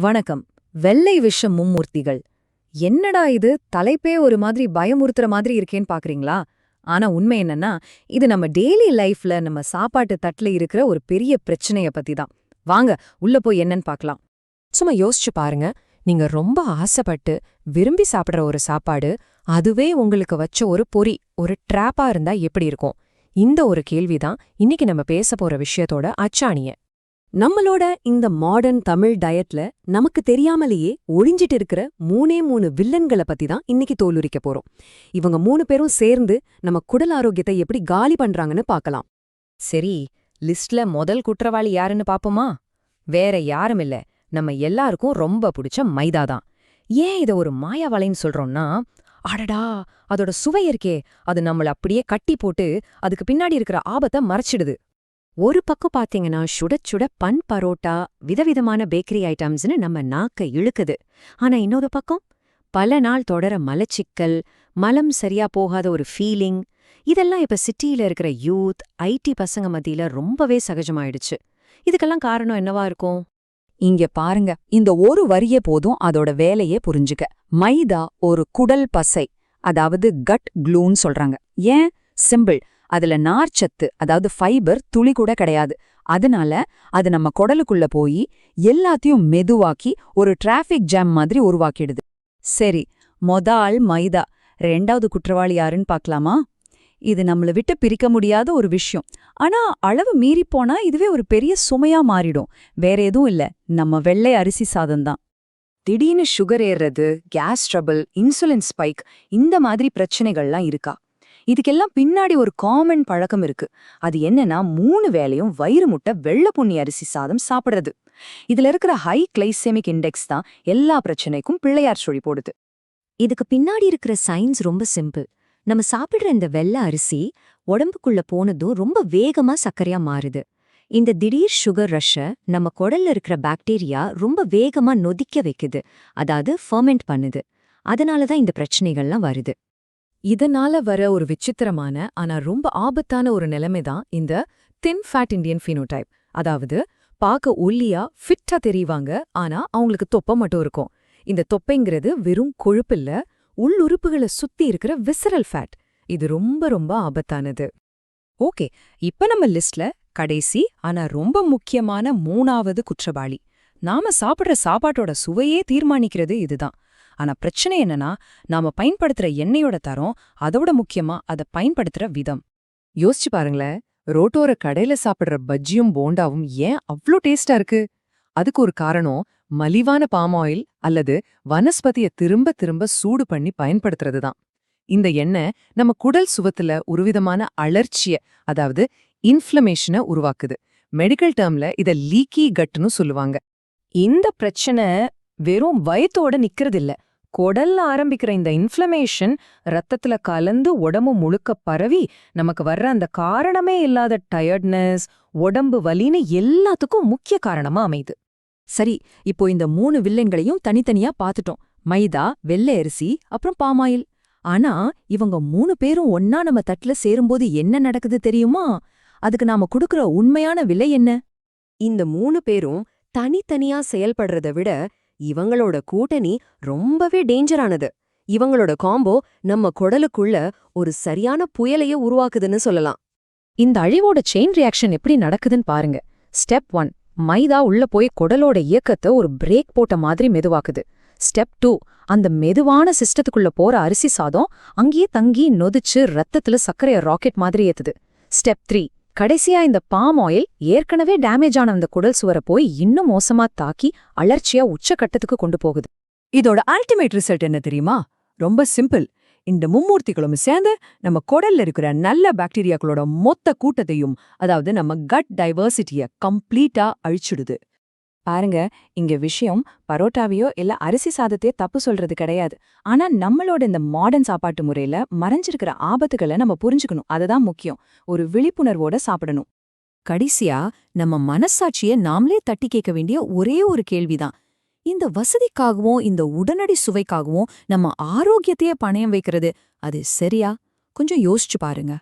வணக்கம். வெள்ளை விஷ மும்மூர்த்திகள். என்னடா இது? தலைப்பே ஒரு மாதிரி பயமுறுத்துற மாதிரி இருக்கேன்னு பாக்குறீங்களா? ஆனா உண்மை என்னன்னா இது நம்ம டெய்லி லைஃப்ல நம்ம சாப்பாட்டு தட்டுல இருக்கிற ஒரு பெரிய பிரச்சனைய பத்தி தான். வாங்க உள்ள போய் என்னன்னு பார்க்கலாம் சும்மா யோசிச்சு பாருங்க. நீங்க ரொம்ப ஆசைப்பட்டு விரும்பி சாப்பிடுற ஒரு சாப்பாடு அதுவே உங்களுக்கு வச்ச ஒரு பொறி ஒரு ட்ராப்பா இருந்தா எப்படி இருக்கும்? இந்த ஒரு கேள்விதான் இன்னைக்கு நம்ம பேச போற விஷயத்தோட அச்சாணிய. நம்மளோட இந்த மாடர்ன் தமிழ் டயட்ல நமக்கு தெரியாமலேயே ஒழிஞ்சிட்டு இருக்கிற மூணே மூணு வில்லன்களை பத்தி தான் இன்னைக்கு தோலுரிக்க போறோம். இவங்க மூணு பேரும் சேர்ந்து நம்ம குடல் ஆரோக்கியத்தை எப்படி காலி பண்றாங்கன்னு பார்க்கலாம். சரி லிஸ்ட்ல முதல் குற்றவாளி யாருன்னு பாப்போமா வேற யாரும் இல்ல. நம்ம எல்லாருக்கும் ரொம்ப பிடிச்ச மைதா தான். ஏன் இத ஒரு மாயாவலைன்னு சொல்றோம்னா அடடா அதோட சுவை இருக்கே. அது நம்மள அப்படியே கட்டி போட்டு அதுக்கு பின்னாடி இருக்கிற ஆபத்தை மறைச்சிடுது. ஒரு பக்கம் பாத்தீங்கன்னா சுட சுட பன் பரோட்டா விதவிதமான பேக்கரி ஐட்டம்ஸ்னு நம்ம நாக்க இழுக்குது. ஆனா இன்னொரு பக்கம் பல நாள் தொடர மலச்சிக்கல் மலம் சரியா போகாத ஒரு ஃபீலிங் இதெல்லாம் இப்ப சிட்டியில இருக்கிற யூத் ஐடி பசங்க மத்தியில ரொம்பவே சகஜமாயிடுச்சு. இதுக்கெல்லாம் காரணம் என்னவா இருக்கும்? இங்க பாருங்க இந்த ஒரு வரியே போதும் அதோட வேலையே புரிஞ்சுக்க. மைதா ஒரு குடல் பசை அதாவது கட் க்ளூன்னு சொல்றாங்க. ஏன்? சிம்பிள் அதுல நார்ச்சத்து அதாவது ஃபைபர் துளி கூட கிடையாது. அதனால அது நம்ம குடலுக்குள்ள போய் எல்லாத்தையும் மெதுவாக்கி ஒரு டிராஃபிக் ஜாம் மாதிரி உருவாக்கிடுது. சரி மொத ஆள் மைதா. ரெண்டாவது குற்றவாளி யாருன்னு பார்க்கலாமா? இது நம்மள விட்டு பிரிக்க முடியாத ஒரு விஷயம். ஆனா அளவு மீறி போனா இதுவே ஒரு பெரிய சுமையா மாறிடும். வேற எதுவும் இல்ல. நம்ம வெள்ளை அரிசி சாதம் தான். திடீர்னு சுகர் ஏறுறது கேஸ் ட்ரபிள் இன்சுலின் ஸ்பைக் இந்த மாதிரி பிரச்சனைகள்லாம் இருக்கா? இதுக்கெல்லாம் பின்னாடி ஒரு காமன் பழக்கம் இருக்கு. அது என்னன்னா மூணு வேளையும் வயிறு முட்டை வெள்ளை புண்ணி அரிசி சாதம் சாப்பிடுறது. இதுல இருக்கிற ஹை கிளைசெமிக் இண்டெக்ஸ் தான் எல்லா பிரச்சனைக்கும் பிள்ளையார் சொழி போடுது. இதுக்கு பின்னாடி இருக்கிற சயின்ஸ் ரொம்ப சிம்பிள் நம்ம சாப்பிடுற இந்த வெள்ளை அரிசி உடம்புக்குள்ள போனதும் ரொம்ப வேகமா சர்க்கரையா மாறுது. இந்த திடீர் சுகர் ரஷ்ஷ நம்ம குடல்ல இருக்கிற பாக்டீரியா ரொம்ப வேகமா நொதிக்க வைக்குது. அதாவது ஃபர்மெண்ட் பண்ணுது. அதனால தான் இந்த பிரச்சனைகள்லாம் வருது. இதனால வர ஒரு விசித்திரமான ஆனா ரொம்ப ஆபத்தான ஒரு நிலைமை தான் இந்த தின் ஃபேட் இண்டியன் ஃபினோடைப் அதாவது பார்க்க ஒல்லியா ஃபிட்டா தெரிவாங்க ஆனா அவங்களுக்கு தொப்பை மட்டும் இருக்கும். இந்த தொப்பைங்கிறது வெறும் கொழுப்பில்ல உள்ளுறுப்புகளை சுத்தி இருக்கிற விசரல் ஃபேட் இது ரொம்ப ரொம்ப ஆபத்தானது. ஓகே இப்ப நம்ம லிஸ்ட்ல கடைசி ஆனா ரொம்ப முக்கியமான மூணாவது குற்றவாளி. நாம சாப்பிடுற சாப்பாட்டோட சுவையே தீர்மானிக்கிறது இதுதான். ஆனா பிரச்சனை என்னன்னா நாம பயன்படுத்துற எண்ணெயோட தரம் அதோட முக்கியமா அதை பயன்படுத்துற விதம். யோசிச்சு பாருங்களேன் ரோட்டோர கடையில சாப்பிடுற பஜ்ஜியும் போண்டாவும் ஏன் அவ்ளோ டேஸ்டா இருக்கு? அதுக்கு ஒரு காரணம் மலிவான பாம் ஆயில் அல்லது வனஸ்பதிய திரும்ப திரும்ப சூடு பண்ணி பயன்படுத்துறது தான். இந்த எண்ணெய் நம்ம குடல் சுவத்துல ஒருவிதமான அலர்ச்சிய அதாவது இன்ஃப்ளமேஷனை உருவாக்குது. மெடிக்கல் டேர்ம்ல இத லீக்கி கட்டுன்னு சொல்லுவாங்க. இந்த பிரச்சனை வெறும் வயத்தோட நிக்கிறதில்ல. குடல்ல ஆரம்பிக்கிற இந்த இன்ஃப்ளமேஷன் ரத்தத்துல கலந்து உடம்பு முழுக்க பரவி நமக்கு வர்ற அந்த காரணமே இல்லாத டயர்ட்னஸ் உடம்பு வலின்னு எல்லாத்துக்கும் முக்கிய காரணமா அமையுது. சரி இப்போ இந்த மூணு வில்லன்களையும் தனித்தனியா பாத்துட்டோம். மைதா வெள்ளை அரிசி அப்புறம் பாமாயில். ஆனா இவங்க மூணு பேரும் ஒன்னா நம்ம தட்டுல சேரும்போது என்ன நடக்குது தெரியுமா? அதுக்கு நாம கொடுக்கற உண்மையான விலை என்ன? இந்த மூணு பேரும் தனித்தனியா செயல்படுறத விட இவங்களோட கூட்டணி ரொம்பவே டேஞ்சரானது. இவங்களோட காம்போ நம்ம குடலுக்குள்ள ஒரு சரியான புயலையே உருவாக்குதுன்னு சொல்லலாம். இந்த அழிவோட செயின் ரியாக்ஷன் எப்படி நடக்குதுன்னு பாருங்க. ஸ்டெப் ஒன் மைதா உள்ள போய் குடலோட இயக்கத்தை ஒரு பிரேக் போட்ட மாதிரி மெதுவாக்குது. ஸ்டெப் டூ அந்த மெதுவான சிஸ்டத்துக்குள்ள போற அரிசி சாதம் அங்கேயே தங்கி நொதிச்சு ரத்தத்துல சர்க்கரைய ராக்கெட் மாதிரி ஏத்துது. ஸ்டெப் த்ரீ கடைசியா இந்த பாம் ஆயில் ஏற்கனவே டேமேஜ் ஆன அந்த குடல் சுவரை போய் இன்னும் மோசமா தாக்கி அலர்ச்சியா உச்சக்கட்டத்துக்கு கொண்டு போகுது. இதோட அல்டிமேட் ரிசல்ட் என்ன தெரியுமா? ரொம்ப சிம்பிள் இந்த மும்மூர்த்திகளும் சேர்ந்து நம்ம குடல்ல இருக்கிற நல்ல பாக்டீரியாக்களோட மொத்த கூட்டத்தையும் அதாவது நம்ம கட் டைவர்சிட்டிய கம்ப்ளீட்டா அழிச்சிடுது. பாருங்க இங்க விஷயம் பரோட்டாவையோ இல்ல அரிசி சாதத்தையோ தப்பு சொல்றது கிடையாது. ஆனா நம்மளோட இந்த மாடர்ன் சாப்பாட்டு முறையில மறைஞ்சிருக்கிற ஆபத்துகளை நம்ம புரிஞ்சுக்கணும். அதுதான் முக்கியம். ஒரு விழிப்புணர்வோட சாப்பிடணும். கடைசியா நம்ம மனசாட்சிய நாமளே தட்டி கேட்க வேண்டிய ஒரே ஒரு கேள்விதான். இந்த வசதிக்காகவும் இந்த உடனடி சுவைக்காகவும் நம்ம ஆரோக்கியத்தையே பணயம் வைக்கிறது. அது சரியா? கொஞ்சம் யோசிச்சு பாருங்க.